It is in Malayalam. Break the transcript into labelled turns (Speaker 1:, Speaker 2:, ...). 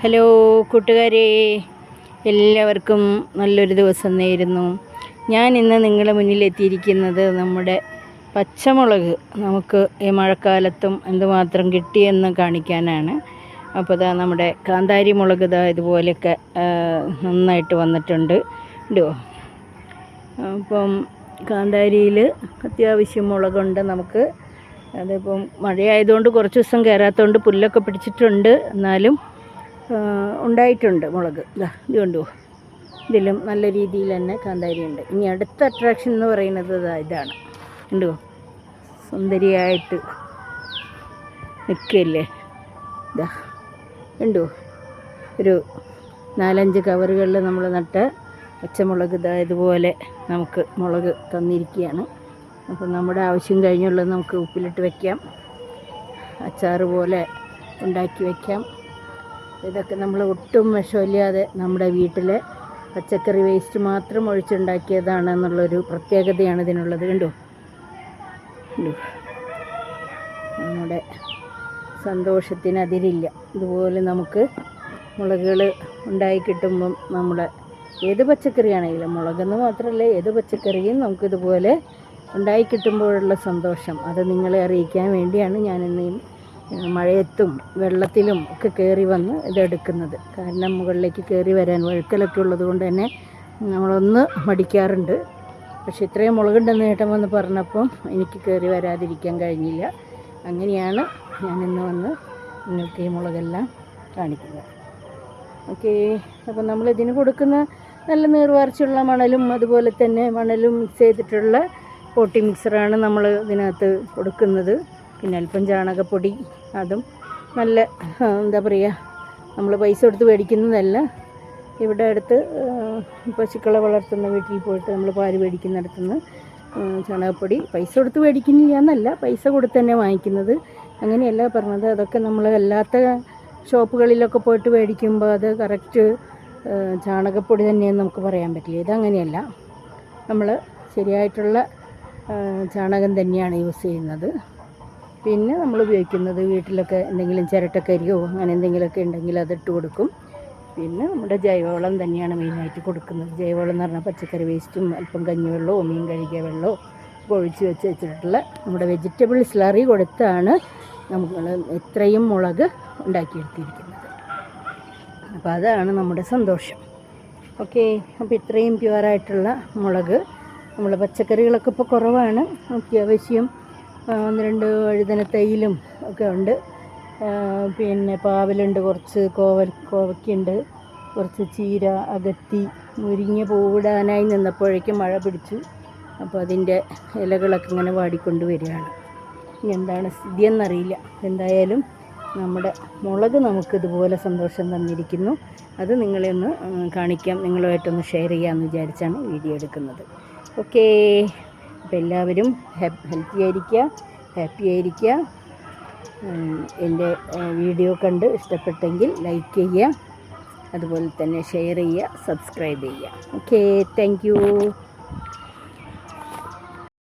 Speaker 1: ഹലോ കൂട്ടുകാരെ എല്ലാവർക്കും നല്ലൊരു ദിവസം നേരുന്നു. ഞാൻ ഇന്ന് നിങ്ങളുടെ മുന്നിലെത്തിയിരിക്കുന്നത് നമ്മുടെ പച്ചമുളക്. നമുക്ക് ഈ മഴക്കാലത്തും എന്തുമാത്രം കിട്ടിയെന്ന് കാണിക്കാനാണ്. അപ്പോൾ ഇതാ നമ്മുടെ കാന്താരി മുളക് ഇതാ ഇതുപോലെയൊക്കെ നന്നായിട്ട് വന്നിട്ടുണ്ട്. ഉണ്ടോ അപ്പം കാന്താരിയിൽ അത്യാവശ്യം മുളകുണ്ട് നമുക്ക്. അതിപ്പം മഴയായതുകൊണ്ട് കുറച്ച് ദിവസം കയറാത്തതുകൊണ്ട് പുല്ലൊക്കെ പിടിച്ചിട്ടുണ്ട്. എന്നാലും ഉണ്ടായിട്ടുണ്ട് മുളക്. ഇതാ ഇത് കണ്ടു? ഇതിലും നല്ല രീതിയിൽ തന്നെ കാന്താരി ഉണ്ട് ഇനി അടുത്ത അട്രാക്ഷൻ എന്ന് പറയുന്നത് ഇതാ ഇതാണ്. ഉണ്ടോ സുന്ദരിയായിട്ട് നിൽക്കല്ലേ? ഇതാ ഉണ്ടോ ഒരു നാലഞ്ച് കവറുകളിൽ നമ്മൾ നട്ട പച്ചമുളക് ഇതാ ഇതുപോലെ നമുക്ക് മുളക് തന്നിരിക്കുകയാണ്. അപ്പം നമ്മുടെ ആവശ്യം കഴിഞ്ഞുള്ളത് നമുക്ക് ഉപ്പിലിട്ട് വയ്ക്കാം അച്ചാറ് പോലെ ഉണ്ടാക്കി വയ്ക്കാം ഇതൊക്കെ നമ്മൾ ഒട്ടും വിഷമില്ലാതെ നമ്മുടെ വീട്ടിലെ പച്ചക്കറി വേസ്റ്റ് മാത്രം ഒഴിച്ചുണ്ടാക്കിയതാണ് എന്നുള്ളൊരു പ്രത്യേകതയാണ് ഇതിനുള്ളത്. കണ്ടു? നമ്മുടെ സന്തോഷത്തിന് അതിരില്ല. ഇതുപോലെ നമുക്ക് മുളകുകൾ ഉണ്ടായി കിട്ടുമ്പം നമ്മുടെ ഏത് പച്ചക്കറിയാണെങ്കിലും മുളകെന്ന് മാത്രമല്ല ഏത് പച്ചക്കറിയും നമുക്കിതുപോലെ ഉണ്ടായി കിട്ടുമ്പോഴുള്ള സന്തോഷം. അത് നിങ്ങളെ അറിയിക്കാൻ വേണ്ടിയാണ് ഞാനിന്ന് മഴയത്തും വെള്ളത്തിലും ഒക്കെ കയറി വന്ന് ഇതെടുക്കുന്നത്. കാരണം മുകളിലേക്ക് കയറി വരാൻ വഴുക്കലൊക്കെ ഉള്ളത് കൊണ്ട് തന്നെ നമ്മളൊന്ന് മടിക്കാറുണ്ട്. പക്ഷെ ഇത്രയും മുളകുണ്ടെന്ന് ഏട്ടൻ വന്ന് പറഞ്ഞപ്പം എനിക്ക് കയറി വരാതിരിക്കാൻ കഴിഞ്ഞില്ല. അങ്ങനെയാണ് ഞാൻ ഇന്ന് വന്ന് നിങ്ങൾക്ക് ഈ മുളകെല്ലാം കാണിക്കുന്നത്. ഓക്കെ അപ്പം നമ്മൾ ഇതിന് കൊടുക്കുന്ന നല്ല നീർവാർച്ചയുള്ള മണലും അതുപോലെ തന്നെ മണലും മിക്സ് ചെയ്തിട്ടുള്ള പോട്ടി മിക്സറാണ് നമ്മൾ ഇതിനകത്ത് കൊടുക്കുന്നത്. പിന്നെ അല്പം ചാണകപ്പൊടി അതും നല്ല എന്താ പറയുക നമ്മൾ പൈസ കൊടുത്ത് മേടിക്കുന്നതല്ല. ഇവിടെ അടുത്ത് പശുക്കളെ വളർത്തുന്ന വീട്ടിൽ പോയിട്ട് നമ്മൾ പാൽ മേടിക്കുന്നിടത്തു നിന്ന് ചാണകപ്പൊടി പൈസ കൊടുത്ത് മേടിക്കുന്നില്ല എന്നല്ല പൈസ കൊടുത്ത് തന്നെ വാങ്ങിക്കുന്നത്. അങ്ങനെയല്ല പറഞ്ഞത്. അതൊക്കെ നമ്മൾ അല്ലാത്ത ഷോപ്പുകളിലൊക്കെ പോയിട്ട് മേടിക്കുമ്പോൾ അത് കറക്റ്റ് ചാണകപ്പൊടി തന്നെയെന്ന് നമുക്ക് പറയാൻ പറ്റില്ല. ഇതങ്ങനെയല്ല. നമ്മൾ ശരിയായിട്ടുള്ള ചാണകം തന്നെയാണ് യൂസ് ചെയ്യുന്നത്. പിന്നെ നമ്മൾ ഉപയോഗിക്കുന്നത് വീട്ടിലൊക്കെ എന്തെങ്കിലും ചിരട്ടക്കരിയോ അങ്ങനെ എന്തെങ്കിലുമൊക്കെ ഉണ്ടെങ്കിൽ അതിട്ട് കൊടുക്കും. പിന്നെ നമ്മുടെ ജൈവവളം തന്നെയാണ് മെയിനായിട്ട് കൊടുക്കുന്നത്. ജൈവവളം എന്ന് പറഞ്ഞാൽ പച്ചക്കറി വേസ്റ്റും അല്പം കഞ്ഞിവെള്ളമോ മീൻ കഴുകിയ വെള്ളമോ ഒഴിച്ച് വെച്ച് വെച്ചിട്ടുള്ള നമ്മുടെ വെജിറ്റബിൾ സ്ലറി കൊടുത്താണ് നമ്മൾ ഇത്രയും മുളക് ഉണ്ടാക്കിയെടുത്തിരിക്കുന്നത്. അപ്പോൾ അതാണ് നമ്മുടെ സന്തോഷം. ഓക്കെ അപ്പോൾ ഇത്രയും പ്യുവറായിട്ടുള്ള മുളക്. നമ്മൾ പച്ചക്കറികളൊക്കെ ഇപ്പോൾ കുറവാണ്. അത്യാവശ്യം ഒന്ന് രണ്ട് വഴുതന തൈലും ഒക്കെ ഉണ്ട്. പിന്നെ പാവലുണ്ട് കുറച്ച് കോവൽ കോവയ്ക്കുണ്ട് കുറച്ച് ചീര അകത്തി മുരിങ്ങ പൂവിടാനായി നിന്നപ്പോഴേക്കും മഴ പിടിച്ചു. അപ്പോൾ അതിന്റെ ഇലകളൊക്കെ ഇങ്ങനെ വാടിക്കൊണ്ട് വരികയാണ്. ഇനി എന്താണ് സ്ഥിതി എന്നറിയില്ല. എന്തായാലും നമ്മുടെ മുളക് നമുക്ക് ഇതുപോലെ സന്തോഷം തന്നിരിക്കുന്നു. അത് നിങ്ങളെ ഒന്ന് കാണിക്കാം. നിങ്ങളുമായിട്ടൊന്ന് ഷെയർ ചെയ്യാമെന്ന് വിചാരിച്ചാണ് വീഡിയോ എടുക്കുന്നത്. ഓക്കേ. അപ്പോൾ എല്ലാവരും ഹെൽത്തി ആയിരിക്കുക ഹാപ്പി ആയിരിക്കുക. എന്റെ വീഡിയോ കണ്ട് ഇഷ്ടപ്പെട്ടെങ്കിൽ ലൈക്ക് ചെയ്യുക. അതുപോലെ തന്നെ ഷെയർ ചെയ്യുക സബ്സ്ക്രൈബ് ചെയ്യുക. Okay thank